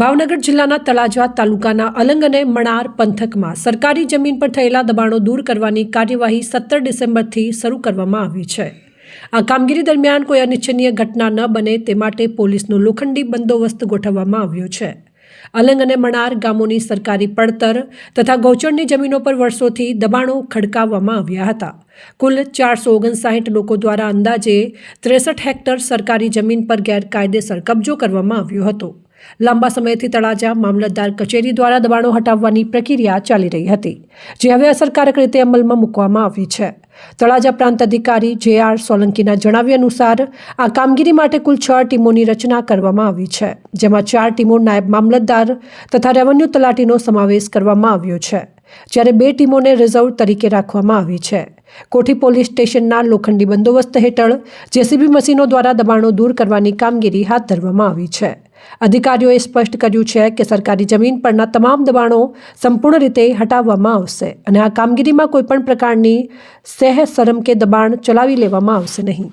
ભાવનગર જિલ્લાના તળાજા તાલુકાના અલંગ અને મણાર પંથકમાં સરકારી જમીન પર થયેલા દબાણો દૂર કરવાની કાર્યવાહી સત્તર ડિસેમ્બરથી શરૂ કરવામાં આવી છે. આ કામગીરી દરમિયાન કોઈ અનિચ્છનીય ઘટના ન બને તે માટે પોલીસનો લોખંડી બંદોબસ્ત ગોઠવવામાં આવ્યો છે. અલંગ અને મણાર ગામોની સરકારી પડતર તથા ગૌચરની જમીનો પર વર્ષોથી દબાણો ખડકાવવામાં આવ્યા હતા. કુલ ચારસો ઓગણસાઠ લોકો દ્વારા અંદાજે ત્રેસઠ હેક્ટર સરકારી જમીન પર ગેરકાયદેસર કબજો કરવામાં આવ્યો હતો. લાંબા સમયથી તળાજા મામલતદાર કચેરી દ્વારા દબાણો હટાવવાની પ્રક્રિયા ચાલી રહી હતી, જે હવે અસરકારક રીતે અમલમાં મૂકવામાં આવી છે. તળાજા પ્રાંત અધિકારી જે આર સોલંકીના જણાવ્યા અનુસાર, આ કામગીરી માટે કુલ છ ટીમોની રચના કરવામાં આવી છે, જેમાં ચાર ટીમો નાયબ મામલતદાર તથા રેવન્યુ તલાટીનો સમાવેશ કરવામાં આવ્યો છે, જ્યારે બે ટીમોને રિઝર્વ તરીકે રાખવામાં આવી છે. કોઠી પોલીસ સ્ટેશનના લોખંડી બંદોબસ્ત હેઠળ જેસીબી મશીનો દ્વારા દબાણો દૂર કરવાની કામગીરી હાથ ધરવામાં આવી છે. અધિકારીઓએ સ્પષ્ટ કર્યું છે કે સરકારી જમીન પરના તમામ દબાણો સંપૂર્ણ રીતે હટાવવામાં આવશે અને આ કામગીરીમાં કોઈપણ પ્રકારની સહ શરમ કે દબાણ ચલાવી લેવામાં આવશે નહીં.